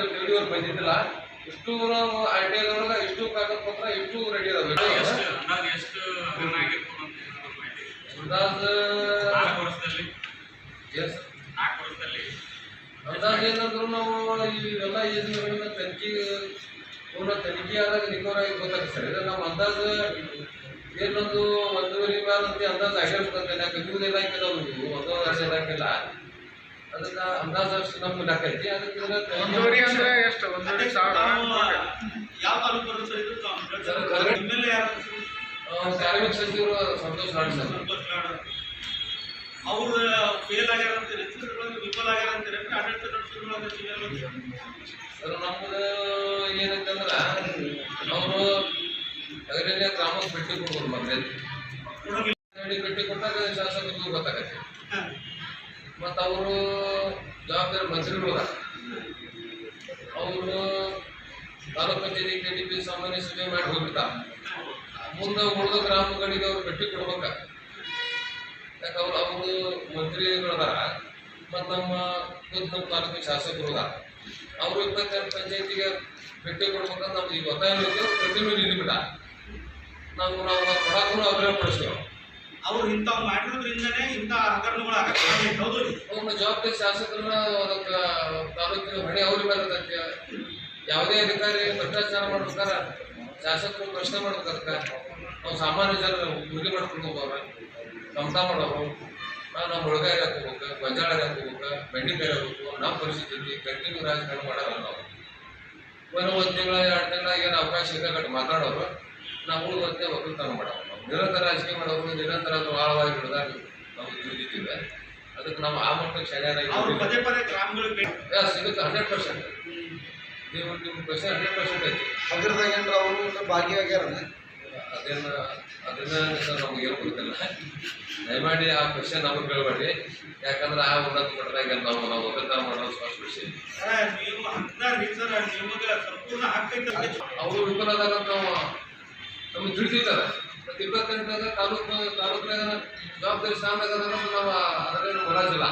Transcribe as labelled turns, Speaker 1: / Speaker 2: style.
Speaker 1: ಅದ್ರ ಡೆಲಿವರಿ ಬಂದಿದ್ದಿಲ್ಲ. ಇಷ್ಟು I T ಐದೊಳಗೆ ಇಷ್ಟು ಕಾಗದ ಪತ್ರ ಇಷ್ಟು ರೆಡಿ ಅದಾವೆ.
Speaker 2: ಅಂದಾಜು ನಾಲ್ಕು ವರ್ಷದಲ್ಲಿ.
Speaker 1: ಎಸ್
Speaker 2: ನಾಲ್ಕು ವರ್ಷದಲ್ಲಿ.
Speaker 1: ಅಂದಾಜು ಏನಂದ್ರು ನಾವು ಇವೆಲ್ಲ ಯೋಜನೆಗಳನ್ನ ತನಿಖೆ ಪೂರ್ಣ ತನಿಖೆ ಆದಾಗ ರಿಕವರ್ ಆಗಿ ಗೊತ್ತಾಗುತ್ತೆ ಸರ್. ಇದು ನಾವು ಅಂದಾಜು ಏನೊಂದು ಒಂದೂವರೆ ಮೇಲೆ ಅಂತ ಅಂದಾಜು ಆಗಿರ್ಬೇಕಂತ ಯಾಕೆ ನೀವು ಇಲಾಖೆ ನೀವು ಲೆಕ್ಕ ಐತಿ. ಅದಕ್ಕೆ
Speaker 3: ಒಂದೂವರೆ ಅಂದ್ರೆ ಎಷ್ಟು? ಒಂದೂವರೆ ಸಾವಿರ
Speaker 4: ಯಾವ ತಾಲೂಕು ಬರುತ್ತೆ ಇದು? ಯಾರು
Speaker 1: ಕಾರ್ಮಿಕ ಸಚಿವರು ಸಂತೋಷ್ ನಾಡ್ ಸರ್
Speaker 4: ಸಂತೋಷ್ ಲಾಡ್ ಅವ್ರು ಫೇಲ್ ಆಗ್ಯಾರ ಅಂತ ವಿಫಲ ಆಗ್ಯಾರ ಅಂತ ಆಡಳಿತ
Speaker 1: ಸರ್ ಏನಂತಂದ್ರೆ ಅವರು ಗ್ರಾಮಕ್ಕೆ ಭೇಟಿ ಕೊಡ್ಬೋದು ಮತ್ತೆ ಭೇಟಿ ಕೊಟ್ಟಾಗ ಶಾಸಕರಿಗೆ ಗೊತ್ತಾಗತ್ತೆ ಮತ್ತು ಅವರು ಜವಾಬ್ದಾರಿ ಮಂತ್ರಿಗಳು ಅದಾರ ಅವರು ತಾಲೂಕು ಕಚೇರಿ ಕೆ ಡಿ ಪಿ ಸಾಮಾನ್ಯ ಸಭೆ ಮಾಡಿ ಹೋಗ್ಬಿಡ್ತಾರೆ ಮುಂದೆ ಉಳಿದ ಗ್ರಾಮಗಳಿಗೆ ಅವ್ರು ಭೇಟಿ ಕೊಡ್ಬೇಕ. ಯಾಕಂದ್ರೆ ಅವ್ರು ಅವರು ಮಂತ್ರಿಗಳದಾರ, ಮತ್ತು ನಮ್ಮ ನಮ್ಮ ತಾಲೂಕಿನ ಶಾಸಕರು ಅದಾರ ಅವರು ಇಪ್ಪತ್ತೆರಡು ಪಂಚಾಯತಿಗೆ ಭೇಟಿ ಕೊಡ್ಬೇಕಂತ ನಮ್ಗೆ ಈಗ ಒತ್ತಾಯ ಪ್ರತಿಮೆ ನಿಲ್ಲಿಬಿಟ್ಟ ನಾವು ನಾವು ಕೊಡಕ್ಕೂ ಅವರೇ ಪಡಿಸ್ತೇವೆ
Speaker 4: ಅವ್ರು ಇಂಥವು ಮಾಡಿರೋದ್ರಿಂದನೇ ಇಂಥ ಹಗರಣಗಳು ಆಗಕ್ಕೆ ಹೌದು
Speaker 1: ಅವ್ರನ್ನ ಜವಾಬ್ದಾರಿ ಶಾಸಕರನ್ನ ಅದಕ್ಕೆ ತಾಲೂಕಿನ ಹೊಣೆ ಅವ್ರ ಮೇಲೆ ಇರ್ತೈತಿ ಯಾವುದೇ ಅಧಿಕಾರಿ ಭ್ರಷ್ಟಾಚಾರ ಮಾಡ್ಬೇಕಾರ ಶಾಸಕರು ಪ್ರಶ್ನೆ ಮಾಡ್ಬೇಕಾದ್ರೆ ನಾವು ಸಾಮಾನ್ಯ ಜನ ಗುರಿ ಮಾಡ್ಕೊಂಡು ಹೋಗೋರ ಕಮತ ಮಾಡೋರು. ನಾವು ಹುಡುಗಾರಿ ಹಾಕೋಬೇಕು ಗೊಂಜಾಳ ಹಾಕೋಬೇಕು ಬೆಂಡಿಕಾಯಿ ಹಾಕೋಬೇಕು. ನಮ್ಮ ಪರಿಸ್ಥಿತಿ ಕಂಟಿನ್ಯೂ ರಾಜಕಾರಣ ಮಾಡೋಲ್ಲ ನಾವು. ಒಂದು ಒಂದು ತಿಂಗಳ, ಎರಡು ತಿಂಗಳ ಏನು ಅವಕಾಶ ಇದ್ದಾಗ ಮಾತಾಡೋರು, ನಾವು ಉಳಿದಂತೆ ಒಕ್ಕಲ್ತನ ಮಾಡೋರು. ನಿರಂತರ ರಾಜಕೀಯ ಮಾಡೋರು ನಿರಂತರ ಅದು ಆಳವಾಗಿ ಹಿಡಿದಾಗ ನಾವು ತಿಳಿದಿದ್ದೇವೆ ಅದಕ್ಕೆ ನಾವು ಆ ಮಟ್ಟಕ್ಕೆ
Speaker 4: ಅವ್ರು
Speaker 1: ಸಿಗುತ್ತೆ ಹಂಡ್ರೆಡ್ ಪರ್ಸೆಂಟ್ ನೀವು ನಿಮ್ಮ ಕ್ವಶನ್ ಹಂಡ್ರೆಡ್ ಪರ್ಸೆಂಟ್ ಐತಿ.
Speaker 3: ಅದ್ರದಾಗ ಏನಾರ ಅವರು ಭಾಗಿಯಾಗ್ಯಾರ
Speaker 1: ಅದನ್ನ ಅದನ್ನ ಸರ್ ನಮ್ಗೆ ಏನು ಗೊತ್ತಿಲ್ಲ. ದಯಮಾಡಿ ಆ ಕ್ವಶನ್ ನಮಗೆ ಕೇಳಬೇಡಿ. ಯಾಕಂದ್ರೆ ಆ ಉನ್ನತ ಮಟ್ಟದಾಗ ನಾವು ನಾವು ಒಕ್ಕಲ್ತನ ಮಾಡೋದು ಸ್ಪಷ್ಟ ವಿಷಯ. ಅವರು ವಿಫಲದಾಗ ನಾವು ನಮ್ಗೆ ತಿಳಿದಿದ್ದಾರೆ. ಮತ್ತು ಇಪ್ಪತ್ತೆಂಟಾಗ ತಾಲೂಕು ತಾಲೂಕಿನಾಗ ಜವಾಬ್ದಾರಿ ಸ್ಥಾನದಾಗ ನಾವು ಅದರಲ್ಲಿ
Speaker 4: ಬರೋದಿಲ್ಲ